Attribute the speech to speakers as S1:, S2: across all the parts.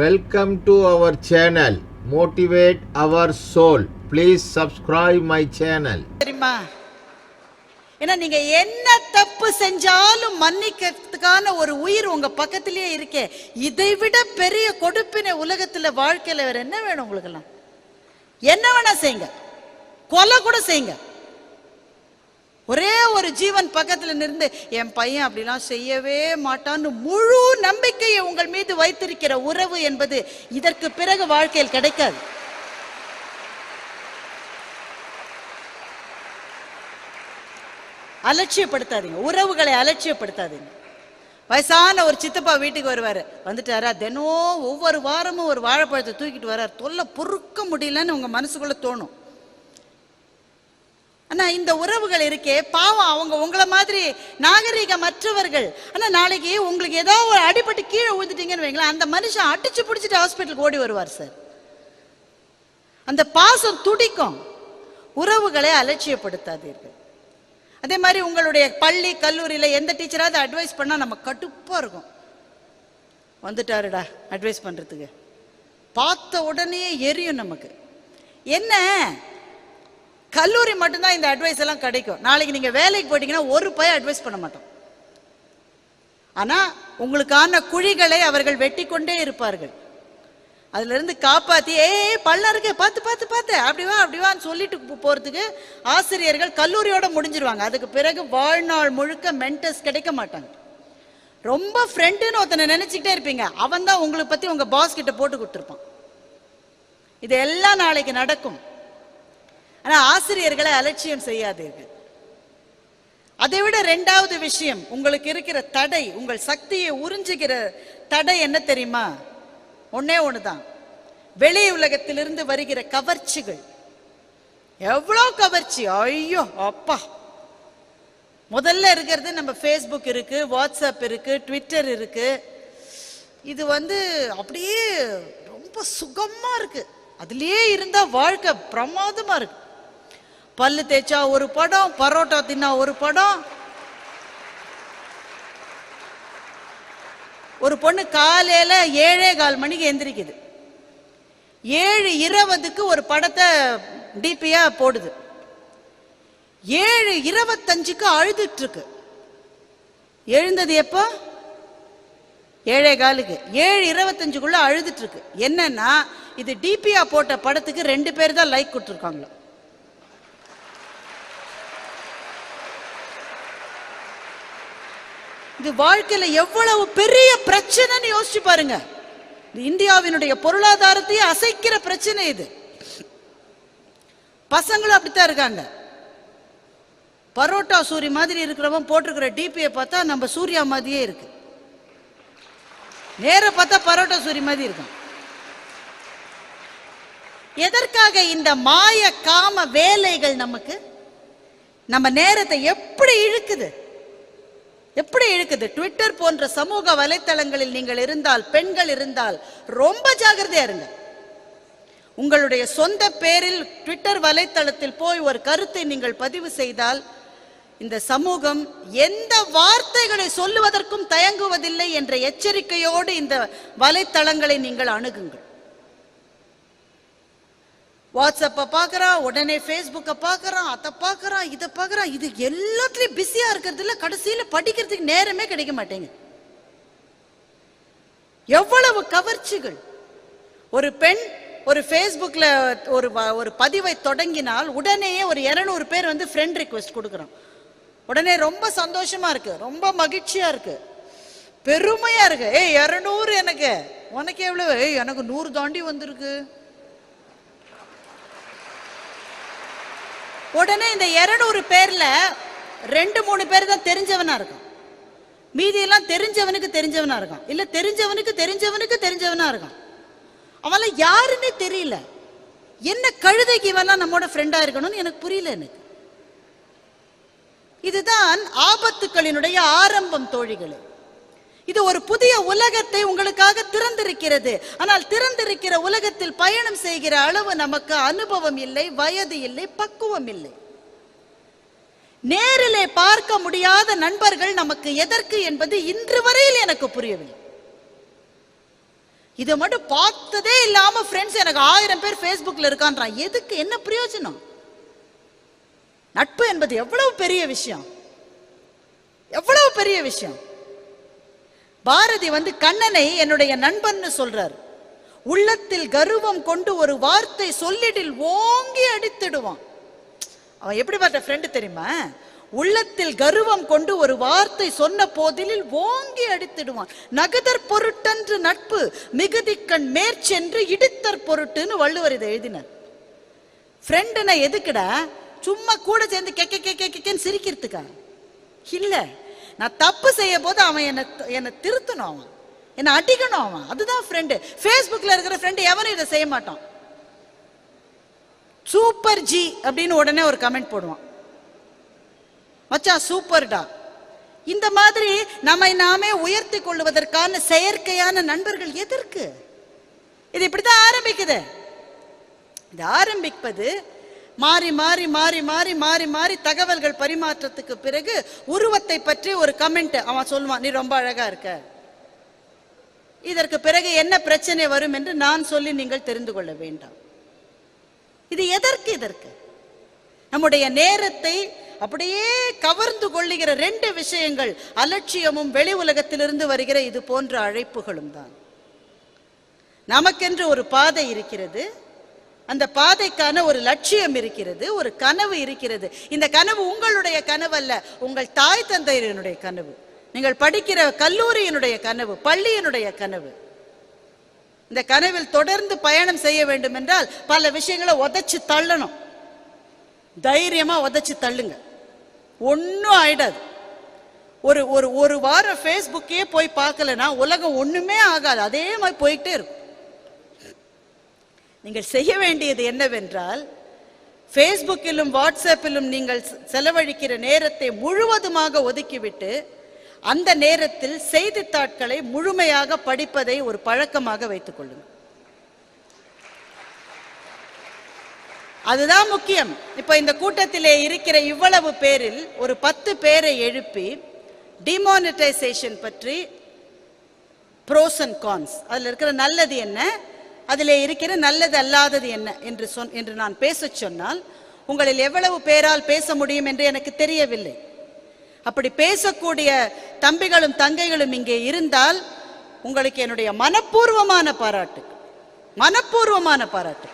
S1: Welcome to our channel motivate our soul please subscribe my channel
S2: தெரியுமா? ஏன்னா நீங்க என்ன தப்பு செஞ்சாலும் மன்னிக்கிறதுக்கான ஒரு உயிர் உங்க பக்கத்திலேயே இருக்கே. இதை விட பெரிய கொடுப்பினை உலகத்துல வாழ்க்கையில வேற என்ன வேணும் உங்களுக்கெல்லாம்? என்ன வேணா செய்யுங்க கொலை கூட செய்யுங்க ஒரே ஒரு ஜீவன் பக்கத்தில் நின்று என் பையன் அப்படிலாம் செய்யவே மாட்டான்னு முழு நம்பிக்கையை உங்கள் மீது வைத்திருக்கிற உறவு என்பது இதற்கு பிறகு வாழ்க்கையில் கிடைக்காது. அலட்சியப்படுத்தாதீங்க. உறவுகளை அலட்சியப்படுத்தாதீங்க. வயசான ஒரு சித்தப்பா வீட்டுக்கு வருவார். வந்துட்டாரா தினம் ஒவ்வொரு வாரமும் ஒரு வாழைப்பழத்தை தூக்கிட்டு வர்றார் தொல்லை பொறுக்க முடியலன்னு உங்கள் மனசுக்குள்ளே தோணும். ஆனா இந்த உறவுகள் இருக்கே பாவம் அவங்க உங்களை மாதிரி நாகரிகமற்றவர்கள். ஆனா நாளைக்கு உங்களுக்கு ஏதோ ஒரு அடிபட்டு கீழே விழுந்துட்டீங்கன்னு வைங்களேன் அந்த மனுஷன் அடிச்சு பிடிச்சிட்டு ஹாஸ்பிட்டலுக்கு ஓடி வருவார் சார் அந்த பாசம் துடிக்கும். உறவுகளை அலட்சியப்படுத்தாதீர்கள். அதே மாதிரி உங்களுடைய பள்ளி கல்லூரியில் எந்த டீச்சராவது அட்வைஸ் பண்ணால் நம்ம கடுப்பாக இருக்கும். வந்துட்டாருடா அட்வைஸ் பண்ணுறதுக்கு பார்த்த உடனே எரியும் நமக்கு. என்ன? கல்லூரி மட்டும்தான் இந்த அட்வைஸ் எல்லாம் கிடைக்கும். நாளைக்கு நீங்க வேலைக்கு போயிட்டீங்கன்னா ஒரு பய அட்வைஸ் பண்ண மாட்டோம் ஆனா உங்களுக்கான குழிகளை அவர்கள் வெட்டி கொண்டே இருப்பார்கள். அதுல இருந்து காப்பாத்தி ஏய் பள்ளம் இருக்கு பார்த்து பார்த்து பார்த்து அப்படி வா அப்படி வான்னு சொல்லிட்டு போகிறதுக்கு போறதுக்கு ஆசிரியர்கள் கல்லூரியோட முடிஞ்சிருவாங்க. அதுக்கு பிறகு வாழ்நாள் முழுக்க மென்டர்ஸ் கிடைக்க மாட்டாங்க. ரொம்ப ஃப்ரெண்டுன்னு ஒருத்தனை நினச்சிக்கிட்டே இருப்பீங்க. அவன் தான் உங்களை பத்தி உங்க பாஸ் கிட்ட போட்டு கொடுத்துருப்பான். இது எல்லாம் நாளைக்கு நடக்கும். ஆனால் ஆசிரியர்களை அலட்சியம் செய்யாதீர்கள். அதை விட ரெண்டாவது விஷயம் உங்களுக்கு இருக்கிற தடை உங்கள் சக்தியை உறிஞ்சுகிற தடை என்ன தெரியுமா? ஒண்ணே ஒண்ணுதான். வெளி உலகத்திலிருந்து வருகிற கவர்ச்சிகள். எவ்வளோ கவர்ச்சி? ஐயோ அப்பா. முதல்ல இருக்கிறது நம்ம ஃபேஸ்புக் இருக்கு வாட்ஸ்அப் இருக்கு ட்விட்டர் இருக்கு. இது வந்து அப்படியே ரொம்ப சுகமா இருக்கு. அதுலயே இருந்தா வாழ்க்கை பிரமாதமா இருக்கு. பல்லு தேய்ச்சா ஒரு படம் பரோட்டா தின்னா ஒரு படம். ஒரு பொண்ணு காலையில ஏழே கால் மணிக்கு எந்திரிக்குது. ஏழு இருபதுக்கு ஒரு படத்தை டிபியா போடுது. ஏழு இருபத்தஞ்சுக்கு அழுதுட்டு இருக்கு எழுந்தது எப்போ? ஏழே காலுக்கு. ஏழு இருபத்தஞ்சுக்குள்ள அழுதுட்டு இருக்கு என்னன்னா இது டிபியா போட்ட படத்துக்கு ரெண்டு பேர் தான் லைக் கொடுத்துருக்காங்களோ. இது வாழ்க்கையில எவ்வளவு பெரிய பிரச்சனைன்னு யோசிச்சு பாருங்க. இந்தியாவினுடைய பொருளாதாரத்தையே அசைக்கிற பிரச்சனை இது. பசங்களும் அப்படித்தான் இருக்காங்க. பரோட்டா சூரி மாதிரி இருக்கிறவன் போட்டிருக்கிற டிபியை பார்த்தா நம்ம சூர்யா மாதிரியே இருக்கு. நேர பார்த்தா பரோட்டா சூரி மாதிரி இருக்கும். எதற்காக இந்த மாய காம வேலைகள் நமக்கு? நம்ம நேரத்தை எப்படி இழுக்குது? எப்படி இழுக்குது? ட்விட்டர் போன்ற சமூக வலைத்தளங்களில் நீங்கள் இருந்தால் பெண்கள் இருந்தால் ரொம்ப ஜாகிரதையா இருங்க. உங்களுடைய சொந்த பேரில் ட்விட்டர் வலைத்தளத்தில் போய் ஒரு கருத்தை நீங்கள் பதிவு செய்தால் இந்த சமூகம் எந்த வார்த்தைகளை சொல்லுவதற்கும் தயங்குவதில்லை என்ற எச்சரிக்கையோடு இந்த வலைத்தளங்களை நீங்கள் அணுகுங்கள். வாட்ஸ்அப்பை பார்க்கறான் உடனே ஃபேஸ்புக்கை பார்க்குறான் அதை பார்க்குறான் இதை பார்க்குறான். இது எல்லாத்துலேயும் பிஸியாக இருக்கிறதுல கடைசியில் படிக்கிறதுக்கு நேரமே கிடைக்க மாட்டேங்குது. எவ்வளவு கவர்ச்சிகள். ஒரு பெண் ஒரு ஃபேஸ்புக்கில் ஒரு ஒரு பதிவை தொடங்கினால் உடனேயே ஒரு 200 பேர் வந்து ஃப்ரெண்ட் ரிக்வெஸ்ட் கொடுக்குறோம் உடனே ரொம்ப சந்தோஷமாக இருக்குது ரொம்ப மகிழ்ச்சியாக இருக்குது பெருமையாக இருக்குது ஏய் இரநூறு எனக்கு. உனக்கு எவ்வளவு? ஏய் எனக்கு நூறு தாண்டி வந்திருக்கு. உடனே இந்த இருநூறு பேர்ல ரெண்டு மூணு பேர் தான் தெரிஞ்சவனா இருக்கும் மீதி எல்லாம் தெரிஞ்சவனுக்கு தெரிஞ்சவனா இருக்கான். இல்ல தெரிஞ்சவனுக்கு தெரிஞ்சவனுக்கு தெரிஞ்சவனா இருக்கான். அவன்லாம் யாருன்னே தெரியல. என்ன கழுதைக்கு இவெல்லாம் நம்மோட ஃப்ரெண்டா இருக்கணும்னு எனக்கு புரியல எனக்கு. இதுதான் ஆபத்துக்களினுடைய ஆரம்பம் தோழிகளே. இது ஒரு புதிய உலகத்தை உங்களுக்காக திறந்திருக்கிறது. ஆனால் திறந்திருக்கிற உலகத்தில் பயணம் செய்கிற அளவு நமக்கு அனுபவம் இல்லை வயது இல்லை பக்குவம் இல்லை. நேரிலே பார்க்க முடியாத நண்பர்கள் நமக்கு எதற்கு என்பது இன்று வரையில் எனக்கு புரியவில்லை. இதை மட்டும் பார்த்ததே இல்லாம ஃப்ரெண்ட்ஸ் எனக்கு ஆயிரம் பேர் ஃபேஸ்புக்கில் இருக்கான்றான். எதுக்கு? என்ன பிரயோஜனம்? நட்பு என்பது எவ்வளவு பெரிய விஷயம்? எவ்வளவு பெரிய விஷயம்? பாரதி வந்து கண்ணனை என்னுடைய நண்பன்னு சொல்றார். உள்ளத்தில் கர்வம் கொண்டு ஒரு வார்த்தை சொல்லிடில் ஓங்கி அடித்திடுவான். அவன் எப்படிப்பட்ட ஃப்ரெண்டு தெரியுமா? உள்ளத்தில் கர்வம் கொண்டு ஒரு வார்த்தை சொன்ன போதிலில் ஓங்கி அடித்திடுவான். நகுதற் பொருட்டன்று நட்பு மிகுதிக்கண் மேற்சென்று இடித்தற் பொருட்டுன்னு வள்ளுவர் இதை எழுதினார். ஃப்ரெண்டுனா எதுக்குடா? சும்மா கூட சேர்ந்து கெக்க கெக்க கெக்கன்னு சிரிக்கிறதுக்கா? இல்லை. நான் தப்பு செய்ய போது அவன் என்னை என்னை திருத்தணும் அவன். என்னை அடிக்கணும் அவன். அதுதான் ஃப்ரெண்டு ஃபேஸ்புக்கில் இருக்கிற ஃப்ரெண்டு எவனும் இதை செய்ய மாட்டான். சூப்பர் ஜி அப்படின்னு உடனே ஒரு கமெண்ட் போடுவான். மச்சான் சூப்பர்டா இந்த மாதிரி நம்மை நாமே உயர்த்தி கொள்வதற்கான செயற்கையான நண்பர்கள் எதற்கு? இது இப்படிதான் ஆரம்பிக்குது. இது ஆரம்பிப்பது மாறி மாறி மாறி மாறி மாறி மாறி தகவல்கள் பரிமாற்றத்துக்கு பிறகு உருவத்தை பற்றி ஒரு கமெண்ட் அவன் சொல்லுவான். நீ ரொம்ப அழகா இருக்க. இதற்கு பிறகு என்ன பிரச்சனை வரும் என்று நான் சொல்லி நீங்கள் தெரிந்து கொள்ள வேண்டாம். இது எதற்கு இதற்கு? நம்முடைய நேரத்தை அப்படியே கவர்ந்து கொள்ளுகிற ரெண்டு விஷயங்கள் அலட்சியமும் வெளி உலகத்திலிருந்து வருகிற இது போன்ற அழைப்புகளும் தான். நமக்கென்று ஒரு பாதை இருக்கிறது. அந்த பாதைக்கான ஒரு லட்சியம் இருக்கிறது ஒரு கனவு இருக்கிறது. இந்த கனவு உங்களுடைய கனவு அல்ல உங்கள் தாய் தந்தையரினுடைய கனவு. நீங்கள் படிக்கிற கல்லூரியினுடைய கனவு பள்ளியினுடைய கனவு. இந்த கனவில் தொடர்ந்து பயணம் செய்ய வேண்டும் என்றால் பல விஷயங்களை உதச்சி தள்ளணும். தைரியமா உதச்சி தள்ளுங்க. ஒன்றும் ஆயிடாது. ஒரு ஒரு ஒரு வாரம் ஃபேஸ்புக்கே போய் பார்க்கலனா உலகம் ஒன்றுமே ஆகாது. அதே மாதிரி போயிட்டே இருக்கும். நீங்கள் செய்ய வேண்டியது என்னவென்றால் ஃபேஸ்புக்கிலும் வாட்ஸ்அப்பிலும் நீங்கள் செலவழிக்கிற நேரத்தை முழுவதுமாக ஒதுக்கிவிட்டு அந்த நேரத்தில் செய்தித்தாட்களை முழுமையாக படிப்பதை ஒரு பழக்கமாக வைத்துக் கொள்ளுங்கள். அதுதான் முக்கியம். இப்போ இந்த கூட்டத்திலே இருக்கிற இவ்வளவு பேரில் ஒரு பத்து பேரை எழுப்பி டிமானிட்டைசேஷன் பற்றி ப்ரோஸ் அண்ட் கான்ஸ் அதில் இருக்கிற நல்லது என்ன? அதில் இருக்கிற நல்லது அல்லாதது என்ன என்று சொன் என்று நான் பேசச் சொன்னால் உங்களில் எவ்வளவு பேரால் பேச முடியும் என்று எனக்கு தெரியவில்லை. அப்படி பேசக்கூடிய தம்பிகளும் தங்கைகளும் இங்கே இருந்தால் உங்களுக்கு என்னுடைய மனப்பூர்வமான பாராட்டு மனப்பூர்வமான பாராட்டு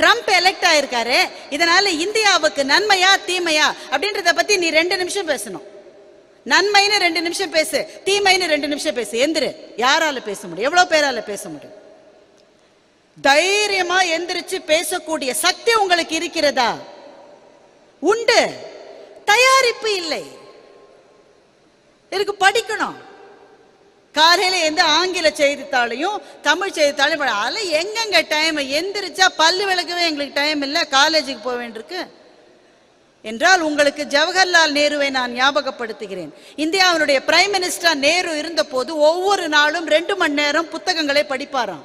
S2: ட்ரம்ப் எலெக்ட் ஆயிருக்காரு இதனால இந்தியாவுக்கு நன்மையா தீமையா அப்படின்றத பத்தி நீ ரெண்டு நிமிஷம் பேசணும். நன்மைன்னு ரெண்டு நிமிஷம் பேசு தீமைன்னு ரெண்டு நிமிஷம் பேசு. எந்திரு. யாரால பேச முடியும்? எவ்வளவு பேரால பேச முடியும்? தைரியமா எந்திரிச்சு பேசக்கூடிய சக்தி உங்களுக்கு இருக்கிறதா? உண்டு. தயாரிப்பு இல்லை. இதுக்கு படிக்கணும். காலையில எந்த ஆங்கில செய்தித்தாளையும் தமிழ் செய்தித்தாளையும் படி- எங்கெங்க டைம் எந்திரிச்சா பல்லு விளக்கவே எங்களுக்கு டைம் இல்லை. காலேஜுக்கு போக வேண்டியிருக்கு. என்றால் உங்களுக்கு ஜவஹர்லால் நேருவை நான் ஞாபகப்படுத்துகிறேன். இந்தியாவினுடைய பிரைம் மினிஸ்டர் நேரு இருந்தபோது ஒவ்வொரு நாளும் ரெண்டு மணி நேரம் புத்தகங்களை படிப்பாராம்.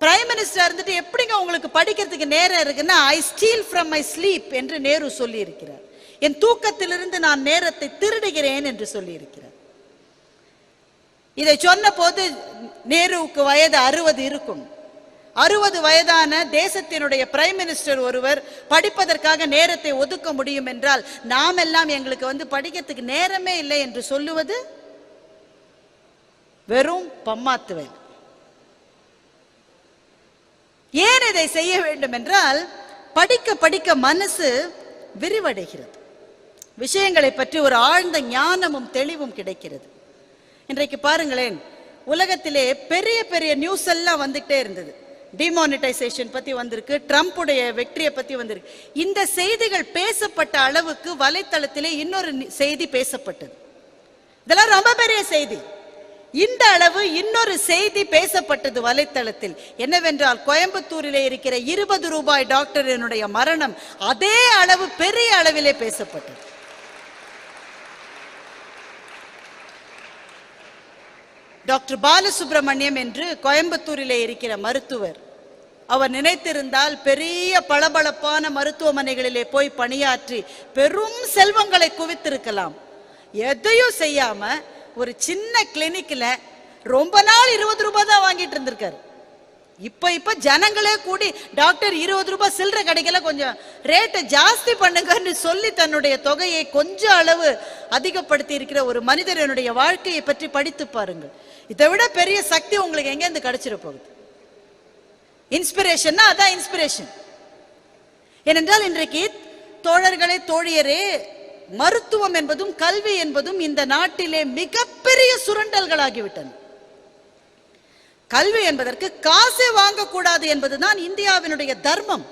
S2: பிரைம் மினிஸ்டர் இருந்துட்டு எப்படிங்க உங்களுக்கு படிக்கிறதுக்கு நேரம் இருக்குன்னா I steal from my sleep என்று நேரு சொல்லியிருக்கிறார். என் தூக்கத்திலிருந்து நான் நேரத்தை திருடுகிறேன் என்று சொல்லியிருக்கிறார். இதை சொன்ன போது நேருவுக்கு வயது அறுபது இருக்கும். அறுபது வயதான தேசத்தினுடைய பிரைம் மினிஸ்டர் ஒருவர் படிப்பதற்காக நேரத்தை ஒதுக்க முடியும் என்றால் நாம் எல்லாம் எங்களுக்கு வந்து படிக்கிறதுக்கு நேரமே இல்லை என்று சொல்லுவது வெறும் பம்மாத்துவேன் ஏன் இதை செய்ய வேண்டும் என்றால் படிக்க படிக்க மனசு விரிவடைகிறது. விஷயங்களை பற்றி ஒரு ஆழ்ந்த ஞானமும் தெளிவும் கிடைக்கிறது. இன்றைக்கு பாருங்களேன் உலகத்திலே பெரிய பெரிய நியூஸ் எல்லாம் வந்துகிட்டே இருந்தது. டிமானிட்டைசேஷன் பத்தி வந்திருக்கு. ட்ரம்ப்புடைய வெற்றியை பத்தி வந்திருக்கு. இந்த செய்திகள் பேசப்பட்ட அளவுக்கு வலைத்தளத்திலே இன்னொரு செய்தி பேசப்பட்டது. இதெல்லாம் ரொம்ப பெரிய செய்தி. இந்த அளவு இன்னொரு செய்தி பேசப்பட்டது வலைத்தளத்தில். என்னவென்றால் கோயம்புத்தூரிலே இருக்கிற இருபது ரூபாய் டாக்டரினுடைய மரணம் அதே அளவு பெரிய அளவிலே பேசப்பட்டது. டாக்டர் பாலசுப்ரமணியம் என்று கோயம்புத்தூரிலே இருக்கிற மருத்துவர். அவர் நினைத்திருந்தால் பெரிய பளபளப்பான மருத்துவமனைகளிலே போய் பணியாற்றி பெரும் செல்வங்களை குவித்திருக்கலாம். எதையும் செய்யாம ஒரு சின்ன கிளினிக்ல ரொம்ப நாள் இருபது ரூபாய் தான் வாங்கிட்டு இருந்திருக்காரு. இப்ப இப்ப ஜனங்களே கூடி டாக்டர் இருபது ரூபாய் சில்லற கிடைக்கல கொஞ்சம் ரேட்டை ஜாஸ்தி பண்ணுங்கன்னு சொல்லி தன்னுடைய தொகையை கொஞ்சம் அளவு அதிகப்படுத்தி இருக்கிற ஒரு மனிதனுடைய வாழ்க்கையை பற்றி படித்து பாருங்கள். இதை விட பெரிய சக்தி உங்களுக்கு எங்கேருந்து கிடைச்சிட போகுது? இன்ஸ்பிரேஷன்னா அதான் இன்ஸ்பிரேஷன் ஏனென்றால் இன்றைக்கு தோழர்களே தோழியரே மருத்துவம் என்பதும் கல்வி என்பதும் இந்த நாட்டிலே மிகப்பெரிய சுரண்டல்களாகிவிட்டன. கல்வி என்பதற்கு காசே வாங்கக்கூடாது என்பதுதான் இந்தியாவினுடைய தர்மம்.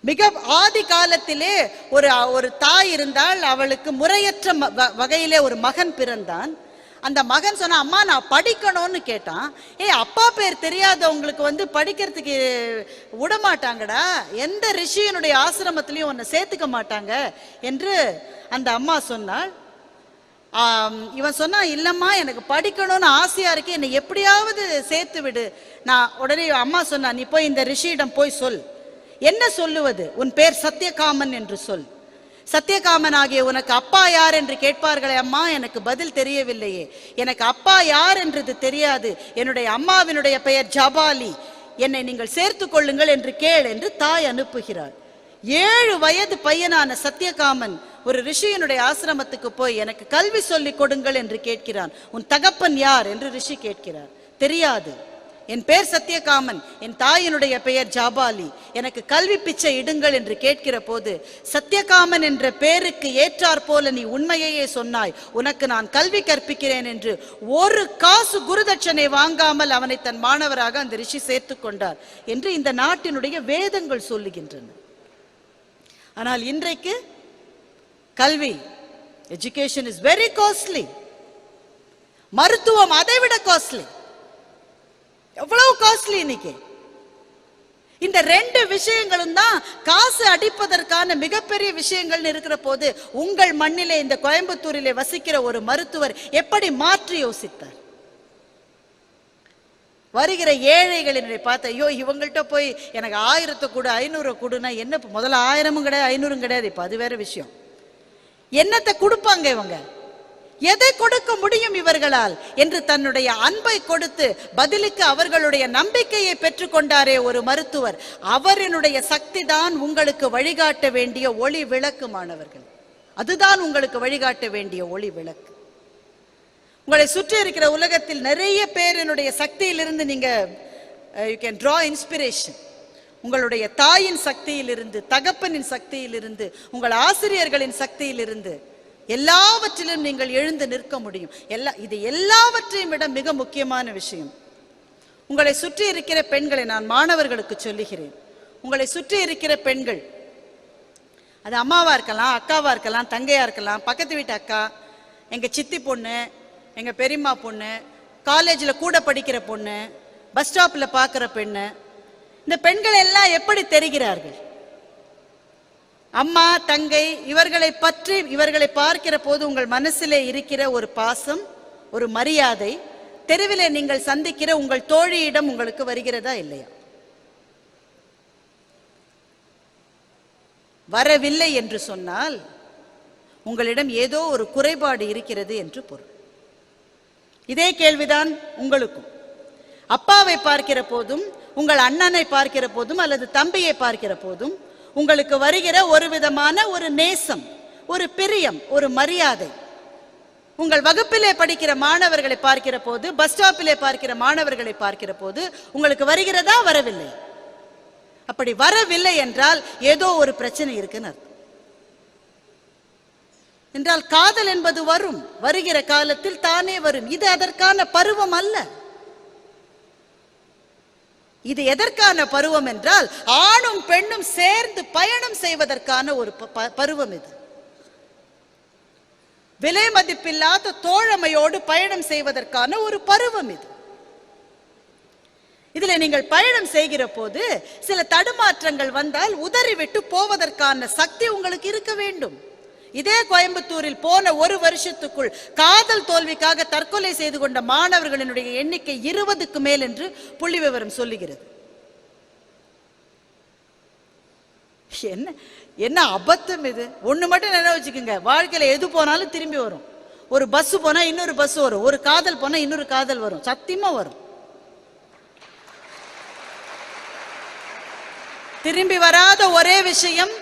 S2: மிக ஆதி காலத்திலே ஒரு ஒரு தாய் இருந்தால் அவளுக்கு முறையற்ற வ- வகையிலே ஒரு மகன் பிறந்தான். அந்த மகன் சொன்னா அம்மா நான் படிக்கணும்னு கேட்டான். ஏய் அப்பா பேர் தெரியாதவங்களுக்கு வந்து படிக்கிறதுக்கு விடமாட்டாங்கடா. எந்த ரிஷியனுடைய ஆசிரமத்திலையும் உன்னை சேர்த்துக்க மாட்டாங்க என்று அந்த அம்மா சொன்னாள். இவன் சொன்னா இல்லம்மா எனக்கு படிக்கணும்னு ஆசையா இருக்கு. என்னை எப்படியாவது சேர்த்து விடு. நான் உடனே அம்மா சொன்னா நீ போய் இந்த ரிஷியிடம் போய் சொல். என்ன சொல்லுவது? உன் பேர் சத்தியகாமன் என்று சொல். சத்தியகாமன் ஆகிய உனக்கு அப்பா யார் என்று கேட்பார்களே அம்மா எனக்கு பதில் தெரியவில்லையே. எனக்கு அப்பா யார் என்றது தெரியாது. என்னுடைய அம்மாவினுடைய பெயர் ஜபாலி. என்னை நீங்கள் சேர்த்து கொள்ளுங்கள் என்று கேள் என்று தாய் அனுப்புகிறாள். ஏழு வயது பையனான சத்தியகாமன் ஒரு ரிஷியினுடைய ஆசிரமத்துக்கு போய் எனக்கு கல்வி சொல்லிக் கொடுங்கள் என்று கேட்கிறான். உன் தகப்பன் யார் என்று ரிஷி கேட்கிறார். தெரியாது. என் பெயர் சத்தியகாமன் என் தாயினுடைய பெயர் ஜாபாலி. எனக்கு கல்வி பிச்சை இடுங்கள் என்று கேட்கிற போது சத்தியகாமன் என்ற பெயருக்கு ஏற்றார் போல நீ உண்மையையே சொன்னாய். உனக்கு நான் கல்வி கற்பிக்கிறேன் என்று ஒரு காசு குருதட்சணை வாங்காமல் அவனை தன் மாணவராக அந்த ரிஷி சேர்த்து கொண்டார் என்று இந்த நாட்டினுடைய வேதங்கள் சொல்லுகின்றன. ஆனால் இன்றைக்கு கல்வி எஜுகேஷன் இஸ் வெரி காஸ்ட்லி மருத்துவம் அதை விட காஸ்ட்லி எவ்வளவு காஸ்ட்லி இன்னைக்கு? இந்த ரெண்டு விஷயங்களும் தான் காசு அடிப்பதற்கான மிகப்பெரிய விஷயங்கள் இருக்கிற போது உங்கள் மண்ணிலே இந்த கோயம்புத்தூரிலே வசிக்கிற ஒரு மருத்துவர் எப்படி மாற்றி யோசித்தார்? வருகிற ஏழைகளினுடைய பார்த்த ஐயோ இவங்கள்ட்ட போய் எனக்கு ஆயிரத்தை கொடு ஐநூறு கொடுனா என்ன முதல்ல ஆயிரமும் கிடையாது ஐநூறும் கிடையாது. இப்போ அது வேற விஷயம். என்னத்தை கொடுப்பாங்க இவங்க? எதை கொடுக்க முடியும் இவர்களால்? என்று தன்னுடைய அன்பை கொடுத்து பதிலுக்கு அவர்களுடைய நம்பிக்கையை பெற்றுக்கொண்டாரே ஒரு மருத்துவர். அவரினுடைய சக்தி தான் உங்களுக்கு வழிகாட்ட வேண்டிய ஒளி விளக்கு மாணவர்கள். அதுதான் உங்களுக்கு வழிகாட்ட வேண்டிய ஒளி விளக்கு. உங்களை சுற்றி இருக்கிற உலகத்தில் நிறைய பேரினுடைய சக்தியிலிருந்து நீங்க யூ கேன் ட்ரா இன்ஸ்பிரேஷன் உங்களுடைய தாயின் சக்தியிலிருந்து தகப்பனின் சக்தியிலிருந்து உங்கள் ஆசிரியர்களின் சக்தியிலிருந்து எல்லாவற்றிலும் நீங்கள் எழுந்து நிற்க முடியும். எல்லா இது எல்லாவற்றையும் விட மிக முக்கியமான விஷயம். உங்களை சுற்றி இருக்கிற பெண்களை நான் மாணவர்களுக்கு சொல்லுகிறேன். உங்களை சுற்றி இருக்கிற பெண்கள் அது அம்மாவா இருக்கலாம் அக்காவா இருக்கலாம் தங்கையா இருக்கலாம் பக்கத்து வீட்டு அக்கா எங்க சித்தி பொண்ணு எங்க பெரியம்மா பொண்ணு காலேஜில் கூட படிக்கிற பொண்ணு பஸ் ஸ்டாப்பில் பார்க்குற பெண்ணு இந்த பெண்கள் எல்லாம் எப்படி தெரிகிறார்கள்? அம்மா தங்கை இவர்களை பற்றி இவர்களை பார்க்கிற போது உங்கள் மனசிலே இருக்கிற ஒரு பாசம் ஒரு மரியாதை தெருவிலே நீங்கள் சந்திக்கிற உங்கள் தோழியிடம் உங்களுக்கு வருகிறதா இல்லையா? வரவில்லை என்று சொன்னால் உங்களிடம் ஏதோ ஒரு குறைபாடு இருக்கிறது என்று பொருள். இதே கேள்விதான் உங்களுக்கும். அப்பாவை பார்க்கிற போதும் உங்கள் அண்ணனை பார்க்கிற போதும் அல்லது தம்பியை பார்க்கிற போதும் உங்களுக்கு வருகிற ஒரு விதமான ஒரு நேசம் ஒரு பிரியம் ஒரு மரியாதை. உங்கள் வகுப்பிலே படிக்கிற மாணவர்களை பார்க்கிற போது பஸ் ஸ்டாப்பிலே பார்க்கிற மாணவர்களை பார்க்கிற போது உங்களுக்கு வருகிறதா வரவில்லை? அப்படி வரவில்லை என்றால் ஏதோ ஒரு பிரச்சனை இருக்குன்னு அர்த்தம். என்றால் காதல் என்பது வரும் வருகிற காலத்தில் தானே வரும். இது அதற்கான பருவம் அல்ல. இது எதற்கான பருவம் என்றால் ஆணும் பெண்ணும் சேர்ந்து பயணம் செய்வதற்கான ஒரு ப- ப- பருவம் இது. விலை மதிப்பில்லாத தோழமையோடு பயணம் செய்வதற்கான ஒரு பருவம் இது. இதுல நீங்கள் பயணம் செய்கிற போது சில தடுமாற்றங்கள் வந்தால் உதறிவிட்டு போவதற்கான சக்தி உங்களுக்கு இருக்க வேண்டும். இதே கோயம்புத்தூரில் போன ஒரு வருஷத்துக்குள் காதல் தோல்விக்காக தற்கொலை செய்து கொண்ட மாணவர்களினுடைய எண்ணிக்கை இருபதுக்கு மேல் என்று புள்ளி விவரம் சொல்லுகிறது. என்ன என்ன அபத்தம் இது? ஒண்ணு மட்டும் நினைவு வச்சுக்கோங்க. வாழ்க்கையில எது போனாலும் திரும்பி வரும். ஒரு பஸ் போனா இன்னொரு பஸ் வரும். ஒரு காதல் போனா இன்னொரு காதல் வரும். சத்தியமா வரும். திரும்பி வராத ஒரே விஷயம்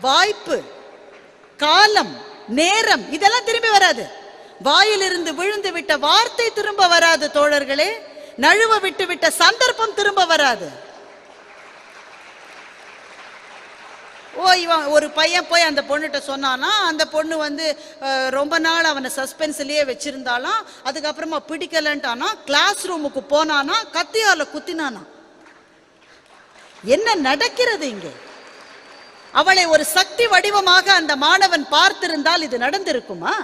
S2: வாய்ப்பு. காலம் நேரம் இதெல்லாம் திரும்பி வராது. வாயிலிருந்து விழுந்து விட்ட வார்த்தை திரும்ப வராது தோழர்களே. நழுவ விட்டு விட்ட சந்தர்ப்பம் திரும்ப வராது. ஓ இவன் ஒரு பையன் போய் அந்த பொண்ணுகிட்ட சொன்னானா அந்த பொண்ணு வந்து ரொம்ப நாள் அவனை சஸ்பென்ஸ்லேயே வச்சிருந்தாலாம் அதுக்கப்புறமா பிடிக்கலன்ட்டானா கிளாஸ் ரூமுக்கு போனானா கத்தியால குத்தினானா. என்ன நடக்கிறது இங்கே? அவளை ஒரு சக்தி வடிவமாக அந்த மாணவன் பார்த்திருந்தால் இது நடந்திருக்குமா?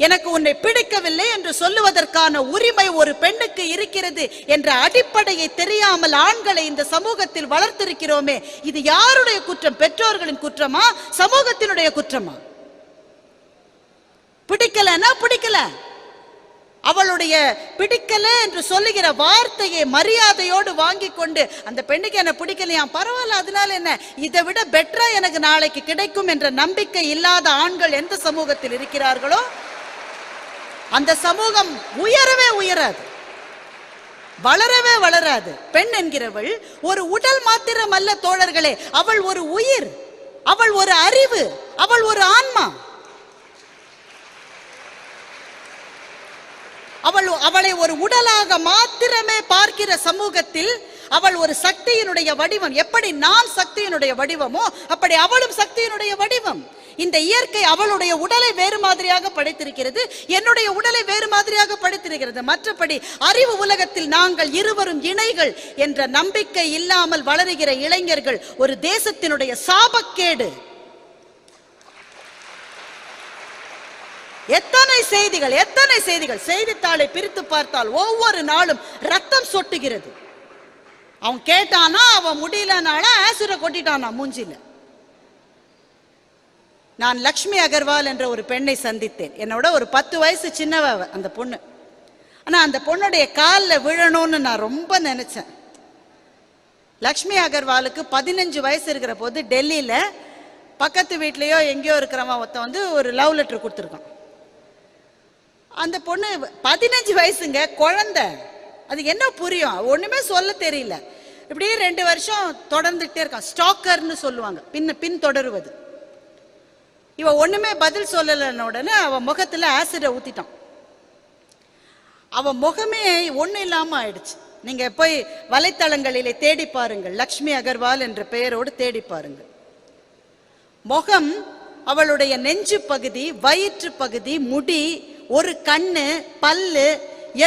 S2: எனக்கு உன்னை பிடிக்கவில்லை என்று சொல்லுவதற்கான உரிமை ஒரு பெண்ணுக்கு இருக்கிறது என்ற அடிப்படையை தெரியாமல் ஆண்களை இந்த சமூகத்தில் வளர்த்திருக்கிறோமே இது யாருடைய குற்றம்? பெற்றோர்களின் குற்றமா? சமூகத்தினுடைய குற்றமா? பிடிக்கலன்னா பிடிக்கல. அவளுடைய பிடிக்கல என்று சொல்லுகிற வார்த்தையை மரியாதையோடு வாங்கி கொண்டு அந்த பெண்ணுக்கு என்ன பிடிக்கலையா? பரவாயில்ல அதனால என்ன? இதை விட பெட்டரா எனக்கு நாளைக்கு கிடைக்கும் என்ற நம்பிக்கை இல்லாத ஆண்கள் எந்த சமூகத்தில் இருக்கிறார்களோ அந்த சமூகம் உயரவே உயராது. வளரவே வளராது. பெண் என்கிறவள் ஒரு உடல் மாத்திரம் அல்ல தோழர்களே அவள் ஒரு உயிர் அவள் ஒரு அறிவு அவள் ஒரு ஆன்மா. அவள் அவளை ஒரு உடலாக மாத்திரமே பார்க்கிற சமூகத்தில் அவள் ஒரு சக்தியினுடைய வடிவம். எப்படி நான் சக்தியினுடைய வடிவமோ அப்படி அவளும் சக்தியினுடைய வடிவம். இந்த இயற்கை அவளுடைய உடலை வேறு மாதிரியாக படைத்திருக்கிறது என்னுடைய உடலை வேறு மாதிரியாக படைத்திருக்கிறது. மற்றபடி அறிவு உலகத்தில் நாங்கள் இருவரும் இணைகள் என்ற நம்பிக்கை இல்லாமல் வளருகிற இளைஞர்கள் ஒரு தேசத்தினுடைய சாபக்கேடு. எத்தனை செய்திகள் எத்தனை செய்திகள்? செய்தித்தாளை பிரித்து பார்த்தால் ஒவ்வொரு நாளும் ரத்தம் சொட்டுகிறது. அவன் கேட்டானா அவன் முடியலனால ஆசுர கொட்டிட்டானா மூஞ்சில. நான் லக்ஷ்மி அகர்வால் என்ற ஒரு பெண்ணை சந்தித்தேன். என்னோட ஒரு பத்து வயசு சின்னவ அந்த பொண்ணு. ஆனா அந்த பொண்ணுடைய காலில் விழணும்னு நான் ரொம்ப நினைச்சேன். லக்ஷ்மி அகர்வாலுக்கு பதினஞ்சு வயசு இருக்கிற போது டெல்லியில பக்கத்து வீட்லயோ எங்கேயோ இருக்கிறவன் ஒருத்தன் வந்து ஒரு லவ் லெட்டர் கொடுத்துருக்கான். அந்த பொண்ணு பதினஞ்சு வயசுங்க குழந்தை. அது என்ன புரியும்? ஒண்ணுமே சொல்ல தெரியல. இப்படியே ரெண்டு வருஷம் தொடர்ந்துட்டே இருக்கான் ஸ்டாக்கர்னு சொல்லுவாங்க. பின் பின் தொடருவது இவ ஒண்ணுமே பதில் சொல்லலைன்ன உடனே அவன் முகத்துல ஆசிட ஊத்திட்டான். அவன் முகமே ஒன்றும் இல்லாம ஆயிடுச்சு. நீங்க போய் வலைத்தளங்களிலே தேடி பாருங்கள். லக்ஷ்மி அகர்வால் என்ற பெயரோடு தேடி பாருங்கள். முகம் அவளுடைய நெஞ்சு பகுதி வயிற்று பகுதி முடி ஒரு கண்ணு பல்லு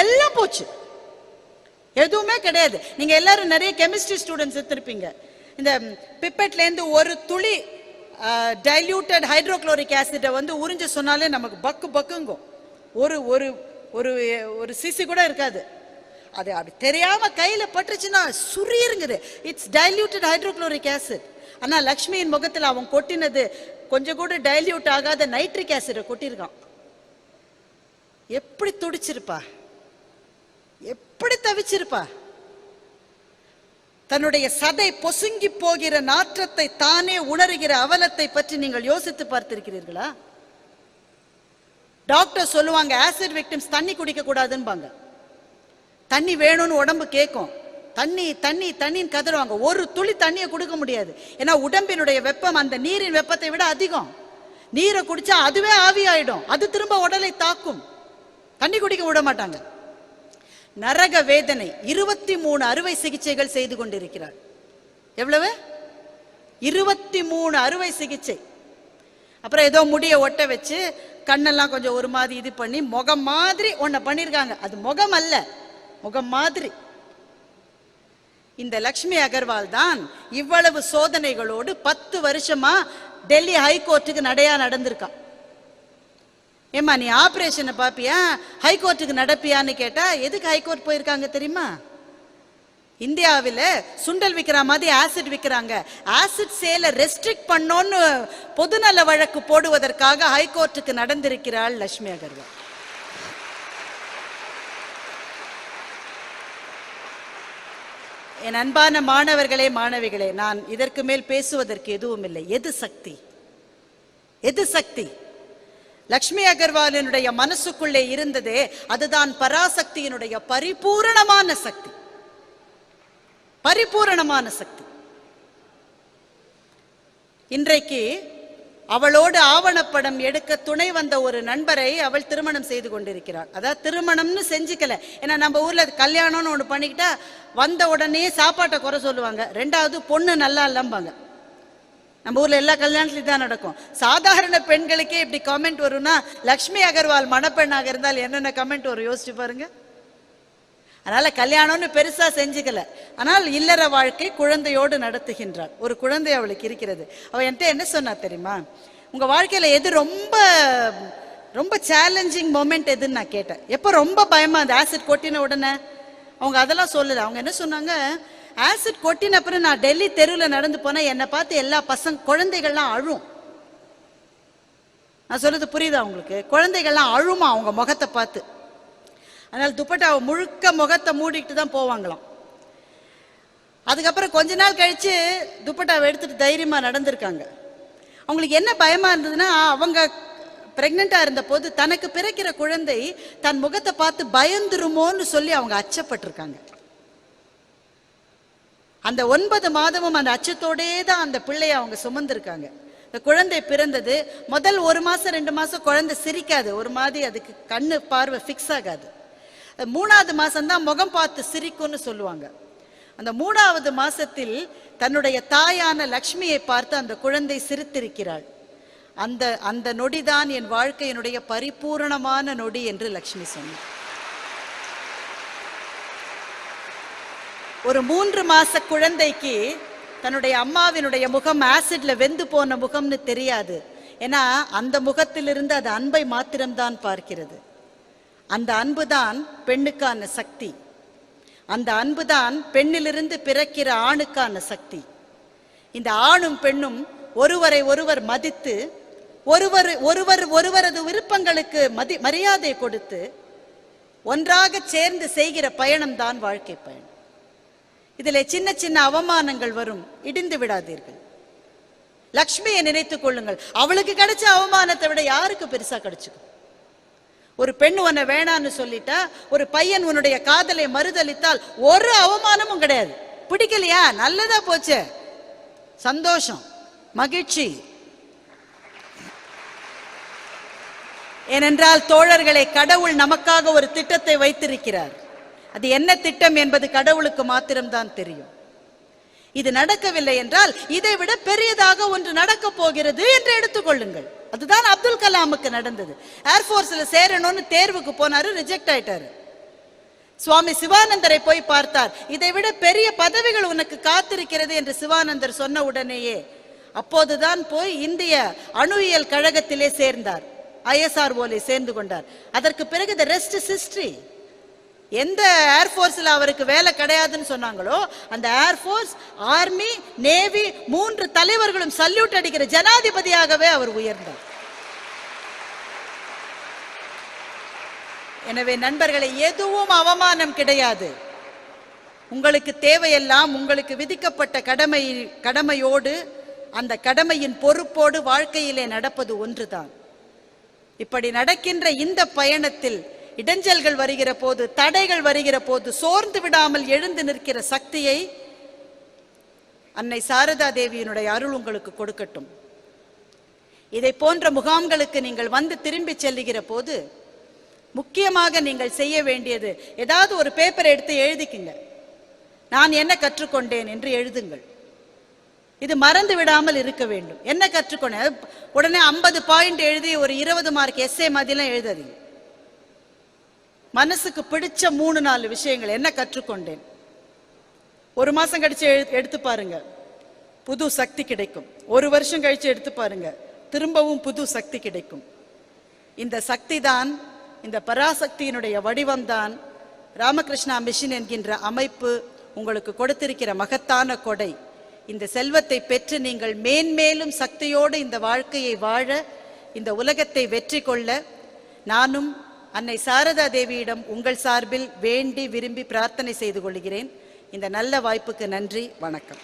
S2: எல்லாம் போச்சு. எதுவுமே கிடையாது. நீங்க எல்லாரும் நிறைய கெமிஸ்ட்ரி ஸ்டூடெண்ட்ஸ் எடுத்திருப்பீங்க. இந்த பிப்பெட்ல இருந்து ஒரு துளி டைல்யூட்டட் ஹைட்ரோக்ளோரிக் ஆசிட்டை வந்து உறிஞ்ச சொன்னாலே நமக்கு பக்கு பக்குங்கும். ஒரு ஒரு ஒரு ஒரு சிசி கூட இருக்காது. அது அப்படி தெரியாம கையில பட்டுச்சுன்னா சுரீருங்குது இட்ஸ் டைல்யூட்டட் ஹைட்ரோக்ளோரிக் ஆசிட் ஆனா லக்ஷ்மியின் முகத்தில் அவன் கொட்டினது கொஞ்சம் கூட டைல்யூட் ஆகாத நைட்ரிக் ஆசிடை கொட்டியிருக்கான். எப்படி துடிச்சிருப்பா? எப்படி தவிச்சிருப்பா? தன்னுடைய சதை பொசுங்கி போகிற நாற்றத்தை தானே உணர்கிற அவலத்தை பற்றி நீங்கள் யோசித்து பார்த்திருக்கிறீர்களா? டாக்டர் சொல்லுவாங்க ஆசிட் விக்டிம்ஸ் தண்ணி குடிக்க கூடாதுன்பாங்க. தண்ணி வேணும்னு உடம்பு கேட்கும் தண்ணி தண்ணி தண்ணின்னு கதறுவாங்க. ஒரு துளி தண்ணியை கொடுக்க முடியாது. ஏன்னா உடம்பினுடைய வெப்பம் அந்த நீரின் வெப்பத்தை விட அதிகம். நீரை குடிச்சா அதுவே ஆவியாயிடும். அது திரும்ப உடலை தாக்கும். தண்ணி குடிக்க விட மாட்டாங்க. நரக வேதனை இருபத்தி மூணு அறுவை சிகிச்சைகள் செய்து கொண்டிருக்கிறார். எவ்வளவு? இருபத்தி மூணு அறுவை சிகிச்சை. அப்புறம் ஏதோ முடிய ஒட்ட வச்சு கண்ணெல்லாம் கொஞ்சம் ஒரு மாதிரி இது பண்ணி முகம் மாதிரி ஒன்ன பண்ணிருக்காங்க. அது முகம் அல்ல முகம் மாதிரி. இந்த லக்ஷ்மி அகர்வால் தான் இவ்வளவு சோதனைகளோடு பத்து வருஷமா டெல்லி ஹைகோர்ட்டுக்கு நடையா நடந்திருக்கான். ஏம்மா நீ ஆப்ரேஷனை பார்ப்பியா ஹைகோர்ட்டுக்கு நடப்பியான்னு கேட்டா எதுக்கு ஹைகோர்ட் போயிருக்காங்க தெரியுமா? இந்தியாவில் சுண்டல் விற்கிற மாதிரி ஆசிட் விற்கிறாங்க ஆசிட் சேலை ரெஸ்ட்ரிக்ட் பண்ணோன்னு பொதுநல வழக்கு போடுவதற்காக ஹைகோர்ட்டுக்கு நடந்திருக்கிறாள் லட்சுமி அகர்வால். என் அன்பான மாணவர்களே மாணவிகளே நான் இதற்கு மேல் பேசுவதற்கு எதுவும் இல்லை எது சக்தி? எது சக்தி? லக்ஷ்மி அகர்வாலினுடைய மனசுக்குள்ளே இருந்ததே அதுதான் பராசக்தியினுடைய பரிபூரணமான சக்தி. பரிபூரணமான சக்தி. இன்றைக்கு அவளோடு ஆவணப்படம் எடுக்க துணை வந்த ஒரு நண்பரை அவள் திருமணம் செய்து கொண்டிருக்கிறாள். அதாவது திருமணம்னு செஞ்சுக்கல. ஏன்னா நம்ம ஊர்ல கல்யாணம்னு ஒன்று பண்ணிக்கிட்டா வந்த உடனே சாப்பாட்டை குறை சொல்லுவாங்க. ரெண்டாவது பொண்ணு நல்லா இல்லம்பாங்க. நம்ம ஊர்ல எல்லா கல்யாணத்துலையும் தான் நடக்கும். சாதாரண பெண்களுக்கே இப்படி கமெண்ட் வரும்னா லக்ஷ்மி அகர்வால் மணப்பெண்ணாக இருந்தால் என்னென்ன கமெண்ட் வரும்? யோசிச்சு பாருங்க. அதனால கல்யாணம்னு பெருசா செஞ்சுக்கல. ஆனால் இல்லற வாழ்க்கை குழந்தையோடு நடத்துகின்றாள். ஒரு குழந்தை அவளுக்கு இருக்கிறது. அவ என்கிட்ட என்ன சொன்னா தெரியுமா? உங்க வாழ்க்கையில எது ரொம்ப ரொம்ப சேலஞ்சிங் மொமெண்ட் எதுன்னு நான் கேட்டேன். எப்போ ரொம்ப பயமா? அந்த ஆசிட் கொட்டின உடனே. அவங்க அதெல்லாம் சொல்லல. அவங்க என்ன சொன்னாங்க? ஆசிட் கொட்டின அப்புறம் நான் டெல்லி தெருவில் நடந்து போனா என்னை பார்த்து எல்லா பசங்க குழந்தைகள்லாம் அழும். நான் சொல்றது புரியுதா உங்களுக்கு? குழந்தைகள்லாம் அழுமா அவங்க முகத்தை பார்த்து. அதனால துப்பட்டாவை முழுக்க முகத்தை மூடிட்டு தான் போவாங்களாம். அதுக்கப்புறம் கொஞ்ச நாள் கழிச்சு துப்பட்டாவை எடுத்துட்டு தைரியமா நடந்திருக்காங்க. அவங்களுக்கு என்ன பயமா இருந்ததுன்னா அவங்க ப்ரெக்னெண்ட்டாக இருந்த போது தனக்கு பிறக்கிற குழந்தை தன் முகத்தை பார்த்து பயந்துருமோன்னு சொல்லி அவங்க அச்சப்பட்டிருக்காங்க. அந்த ஒன்பது மாதமும் அந்த அச்சத்தோடே தான் அந்த பிள்ளையை அவங்க சுமந்திருக்காங்க. இந்த குழந்தை பிறந்தது முதல் ஒரு மாசம் ரெண்டு மாசம் குழந்தை சிரிக்காது. ஒரு மாதிரி அதுக்கு கண்ணு பார்வை ஃபிக்ஸ் ஆகாது. மூணாவது மாசம்தான் முகம் பார்த்து சிரிக்கும்னு சொல்லுவாங்க. அந்த மூணாவது மாசத்தில் தன்னுடைய தாயான லக்ஷ்மியை பார்த்து அந்த குழந்தை சிரித்திருக்கிறாள். அந்த அந்த நொடிதான் என் வாழ்க்கையினுடைய பரிபூரணமான நொடி என்று லக்ஷ்மி சொன்னார். ஒரு மூன்று மாச குழந்தைக்கு தன்னுடைய அம்மாவினுடைய முகம் ஆசிட்ல வெந்து போன முகம்னு தெரியாது. ஏன்னா அந்த முகத்திலிருந்து அது அன்பை மாத்திரம்தான் பார்க்கிறது. அந்த அன்புதான் பெண்ணுக்கான சக்தி. அந்த அன்புதான் பெண்ணிலிருந்து பிறக்கிற ஆணுக்கான சக்தி. இந்த ஆணும் பெண்ணும் ஒருவரை ஒருவர் மதித்து ஒருவர் ஒருவர் ஒருவரது விருப்பங்களுக்கு மதி மரியாதை கொடுத்து ஒன்றாக சேர்ந்து செய்கிற பயணம் தான் வாழ்க்கை பயணம். இதில் சின்ன சின்ன அவமானங்கள் வரும். இடிந்து விடாதீர்கள். லக்ஷ்மியை நினைத்துக் கொள்ளுங்கள். அவளுக்கு கிடைச்ச அவமானத்தை விட யாருக்கு பெருசா கிடைச்சிக்கும்? ஒரு பெண் உன்னை வேணான்னு சொல்லிட்டா ஒரு பையன் உன்னுடைய காதலை மறுதளித்தால் ஒரு அவமானமும் கிடையாது. பிடிக்கலையா? நல்லதா போச்சு. சந்தோஷம் மகிழ்ச்சி. ஏனென்றால் தோழர்களை கடவுள் நமக்காக ஒரு திட்டத்தை வைத்திருக்கிறார். அது என்ன திட்டம் என்பது கடவுளுக்கு மாத்திரம்தான் தெரியும். இது நடக்கவில்லை என்றால் இதை விட பெரியதாக ஒன்று நடக்க போகிறது என்று எடுத்துக்கொள்ளுங்கள் அதுதான் அப்துல் கலாமுக்கு நடந்தது. ஏர்போர்ஸ்ல சேரணும்னு தேர்வுக்கு போனாரு ரிஜெக்ட் ஆயிட்டாரு. சுவாமி சிவானந்தரை போய் பார்த்தார். இதை விட பெரிய பதவிகள் உனக்கு காத்திருக்கிறது என்று சிவானந்தர் சொன்ன உடனேயே அப்போதுதான் போய் இந்திய அணுவியல் கழகத்திலே சேர்ந்தார். ஐஎஸ்ஆர்ஓலை சேர்ந்து கொண்டார். அதற்கு பிறகு த ரெஸ்ட் ஹிஸ்டரி எந்த ஏர்ஃபோர்ஸில் அவருக்கு வேலை கிடையாதுன்னு சொன்னாங்களோ அந்த ஏர்ஃபோர்ஸ் ஆர்மி நேவி மூன்று தலைவர்களும் சல்யூட் அடிக்கிற ஜனாதிபதியாகவே அவர் உயர்ந்தார். எனவே நண்பர்களை எதுவும் அவமானம் கிடையாது. உங்களுக்கு தேவையெல்லாம் உங்களுக்கு விதிக்கப்பட்ட கடமை கடமையோடு அந்த கடமையின் பொறுப்போடு வாழ்க்கையிலே நடப்பது ஒன்றுதான். இப்படி நடக்கின்ற இந்த பயணத்தில் இடைஞ்சல்கள் வருகிற போது தடைகள் வருகிற போது சோர்ந்து விடாமல் எழுந்து நிற்கிற சக்தியை அன்னை சாரதா தேவியினுடைய அருள் உங்களுக்கு கொடுக்கட்டும். இதை போன்ற முகாம்களுக்கு நீங்கள் வந்து திரும்பி செல்லுகிற போது முக்கியமாக நீங்கள் செய்ய வேண்டியது ஏதாவது ஒரு பேப்பர் எடுத்து எழுதிக்குங்க. நான் என்ன கற்றுக்கொண்டேன் என்று எழுதுங்கள். இது மறந்து விடாமல் இருக்க வேண்டும். என்ன கற்றுக்கொண்டேன்? உடனே ஐம்பது பாயிண்ட் எழுதி ஒரு இருபது மார்க் எஸ்ஏ மாதிரிலாம் எழுதாதீங்க. மனசுக்கு பிடிச்ச மூணு நாலு விஷயங்கள் என்ன கற்றுக்கொண்டேன்? ஒரு மாசம் கழிச்சு எடுத்து பாருங்க. புது சக்தி கிடைக்கும். ஒரு வருஷம் கழிச்சு எடுத்து பாருங்க. திரும்பவும் புது சக்தி கிடைக்கும். இந்த சக்தி தான் இந்த பராசக்தியினுடைய வடிவம்தான் ராமகிருஷ்ணா மிஷின் என்கின்ற அமைப்பு உங்களுக்கு கொடுத்திருக்கிற மகத்தான கொடை. இந்த செல்வத்தை பெற்று நீங்கள் மேன்மேலும் சக்தியோடு இந்த வாழ்க்கையை வாழ இந்த உலகத்தை வெற்றி கொள்ள நானும் அன்னை சாரதா தேவியிடம் உங்கள் சார்பில் வேண்டி விரும்பி பிரார்த்தனை செய்து கொள்கிறேன். இந்த நல்ல வாய்ப்புக்கு நன்றி வணக்கம்.